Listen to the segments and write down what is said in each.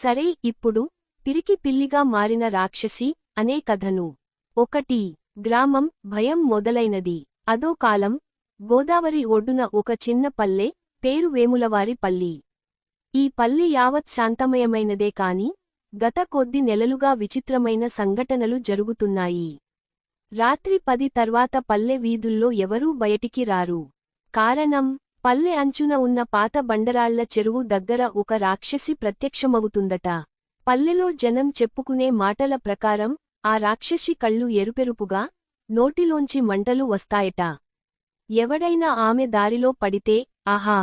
సరే ఇప్పుడు పిరికి పిల్లిగా మారిన రాక్షసి అనే కథను. ఒకటి గ్రామం భయం మొదలైనది. అదో కాలం గోదావరి ఒడ్డున ఒక చిన్న పల్లె పేరు వేములవారి పల్లి. ఈ పల్లి యావత్ శాంతమయమైనదే కాని గత కొద్ది నెలలుగా విచిత్రమైన సంఘటనలు జరుగుతున్నాయి. రాత్రి పది తర్వాత పల్లె వీధుల్లో ఎవరూ బయటికి రారు. కారణం పల్లె అంచున ఉన్న పాత బండరాళ్ళ చెరువు దగ్గర ఒక రాక్షసి ప్రత్యక్షమవుతుందట. పల్లెలో జనం చెప్పుకునే మాటల ప్రకారం ఆ రాక్షసి కళ్ళు ఎరుపెరుపుగా నోటిలోంచి మంటలు వస్తాయట. ఎవడైనా ఆమె దారిలో పడితే ఆహా!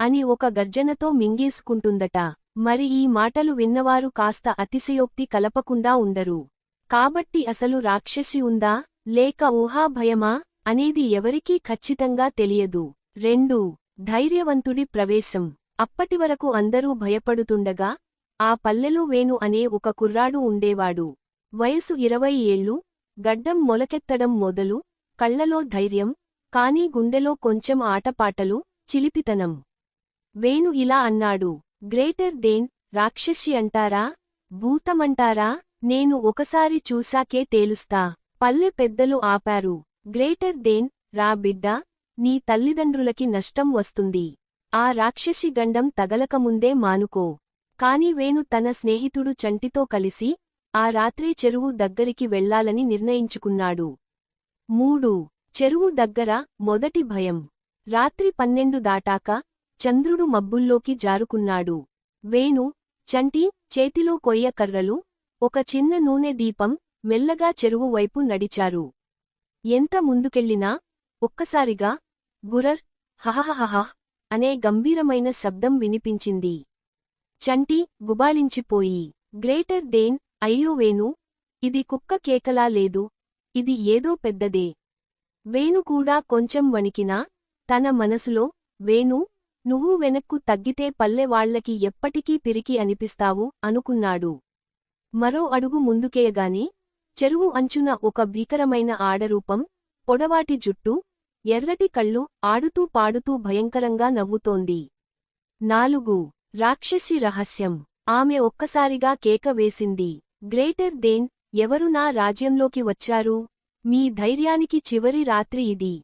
అని ఒక గర్జనతో మింగేసుకుంటుందట. మరి ఈ మాటలు విన్నవారు కాస్త అతిశయోక్తి కలపకుండా ఉండరు. కాబట్టి అసలు రాక్షసి ఉందా లేక ఊహాభయమా అనేది ఎవరికీ ఖచ్చితంగా తెలియదు. రెండు ధైర్యవంతుడి ప్రవేశం. అప్పటివరకు అందరూ భయపడుతుండగా ఆ పల్లెలో వేణు అనే ఒక కుర్రాడు ఉండేవాడు. వయసు ఇరవై ఏళ్ళు గడ్డం మొలకెత్తడం మొదలు కళ్ళలో ధైర్యం కానీ గుండెలో కొంచెం ఆటపాటలు చిలిపితనం. వేణు ఇలా అన్నాడు గ్రేటర్ దేన్ రాక్షసి అంటారా? భూతమంటారా? నేను ఒకసారి చూశాకే తేలుస్తా. పల్లె పెద్దలు ఆపారు గ్రేటర్ దేన్ రా బిడ్డా నీ తల్లిదండ్రులకి నష్టం వస్తుంది. ఆ రాక్షసి గండం తగలకముందే మానుకో. కాని వేణు తన స్నేహితుడు చంటితో కలిసి ఆ రాత్రే చెరువు దగ్గరికి వెళ్ళాలని నిర్ణయించుకున్నాడు. మూడు. చెరువు దగ్గర మొదటి భయం. రాత్రి పన్నెండు దాటాక చంద్రుడు మబ్బుల్లోకి జారుకున్నాడు. వేణు చంటి చేతిలో కొయ్య కర్రలు ఒక చిన్న నూనె దీపం మెల్లగా చెరువు వైపు నడిచారు. ఎంత ముందుకెళ్ళినా ఒక్కసారిగా గురర్ హహహహహ అనే గంభీరమైన శబ్దం వినిపించింది. చంటి గుబాళించిపోయి గ్రేటర్ దేన్ అయ్యో వేణు ఇది కుక్క కేకలా లేదు ఇది ఏదో పెద్దదే. వేణు కూడా కొంచెం వణికినా తన మనసులో వేణు నువ్వు వెనక్కు తగ్గితే పల్లెవాళ్ళకి ఎప్పటికీ పిరికి అనిపిస్తావు అనుకున్నాడు. మరో అడుగు ముందుకేయగానే చెరువు అంచున ఒక భీకరమైన ఆడరూపం పొడవాటి జుట్టు ఎర్రటి కళ్ళు ఆడుతూ పాడుతూ భయంకరంగా నవ్వుతోంది. నాలుగు. రాక్షసి రహస్యం. ఆమె ఒక్కసారిగా కేక వేసింది. గ్రేటర్ దేన్ ఎవరు నా రాజ్యంలోకి వచ్చారు? మీ ధైర్యానికి చివరి రాత్రి ఇది.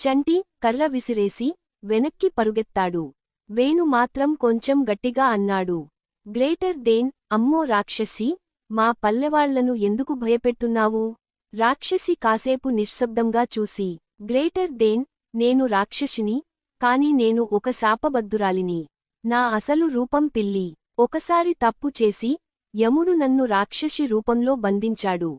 చంటి కర్ర విసిరేసి వెనక్కి పరుగెత్తాడు. వేణు మాత్రం కొంచెం గట్టిగా అన్నాడు. గ్రేటర్ దేన్ అమ్మో రాక్షసి మా పల్లెవాళ్ళను ఎందుకు భయపెట్టున్నావు? రాక్షసి కాసేపు నిశ్శబ్దంగా చూసి గ్రేటర్ దేన్ నేను రాక్షసిని కాని నేను ఒక శాపబద్దురాలిని నా అసలు రూపం పిల్లి. ఒకసారి తప్పు చేసి యముడు నన్ను రాక్షసి రూపంలో బంధించాడు.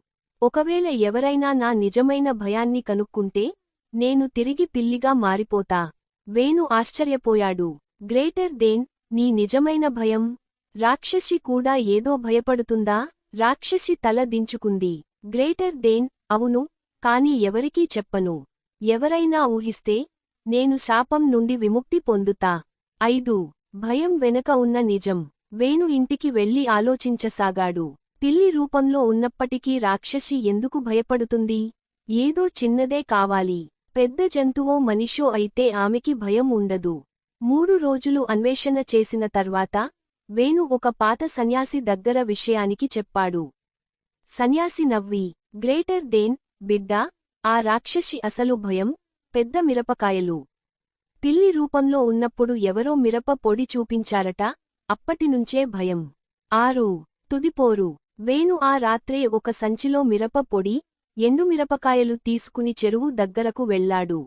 ఒకవేళ ఎవరైనా నా నిజమైన భయాన్ని కనుక్కుంటే నేను తిరిగి పిల్లిగా మారిపోతా. వేణు ఆశ్చర్యపోయాడు. గ్రేటర్ దేన్ నీ నిజమైన భయం? రాక్షసి కూడా ఏదో భయపడుతుందా? రాక్షసి తల దించుకుంది. గ్రేటర్ దేన్ అవును కాని ఎవరికీ చెప్పను. ఎవరైనా ఊహిస్తే నేను శాపం నుండి విముక్తి పొందుతా. ఐదు. భయం వెనక ఉన్న నిజం. వేణు ఇంటికి వెళ్ళి ఆలోచించసాగాడు. పిల్లి రూపంలో ఉన్నప్పటికీ రాక్షసి ఎందుకు భయపడుతుంది? ఏదో చిన్నదే కావాలి. పెద్ద జంతువో మనిషో అయితే ఆమెకి భయం ఉండదు. మూడు రోజులు అన్వేషణ చేసిన తర్వాత వేణు ఒక పాత సన్యాసి దగ్గర విషయానికి చెప్పాడు. సన్యాసి నవ్వి గ్రేటర్ దేన్ బిడ్డా ఆ రాక్షసి అసలు భయం? పెద్ద మిరపకాయలు. పిల్లి రూపంలో ఉన్నప్పుడు ఎవరో మిరప పొడి చూపించారట అప్పటినుంచే భయం. ఆరు తుదిపోరు వేణు ఆ రాత్రే ఒక సంచిలో మిరప పొడి ఎండుమిరపకాయలు తీసుకుని చెరువు దగ్గరకు వెళ్ళాడు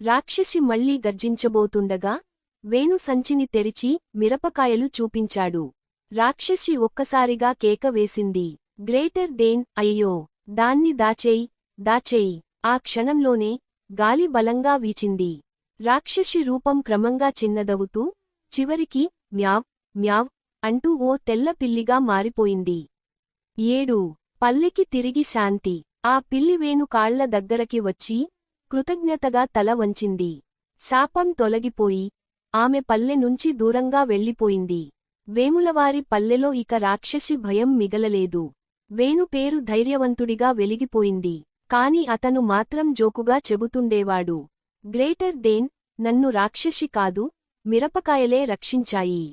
రాక్షసి మళ్ళీ గర్జించబోతుండగా వేణు సంచిని తెరిచి మిరపకాయలు చూపించాడు. రాక్షసి ఒక్కసారిగా కేక వేసింది. గ్రేటర్ దేన్ అయ్యో దాన్ని దాచేయ్ దాచేయ్. ఆ క్షణంలోనే గాలి బలంగా వీచింది. రాక్షసి రూపం క్రమంగా చిన్నదవుతూ చివరికి మ్యావ్ మ్యావ్ అంటూ ఓ తెల్ల పిల్లిగా మారిపోయింది. ఏడు. పల్లెకి తిరిగి శాంతి. ఆ పిల్లి వేణు కాళ్ళ దగ్గరకి వచ్చి కృతజ్ఞతగా తల వంచింది. శాపం తొలగిపోయి ఆమె పల్లె నుంచి దూరంగా వెళ్ళిపోయింది. వేములవారి పల్లెలో ఇక రాక్షసి భయం మిగలలేదు. వేణు పేరు ధైర్యవంతుడిగా వెలిగిపోయింది. కాని అతను మాత్రం జోకుగా చెబుతుండేవాడు. గ్రేటర్ దేన్ నన్ను రాక్షసి కాదు మిరపకాయలే రక్షించాయి.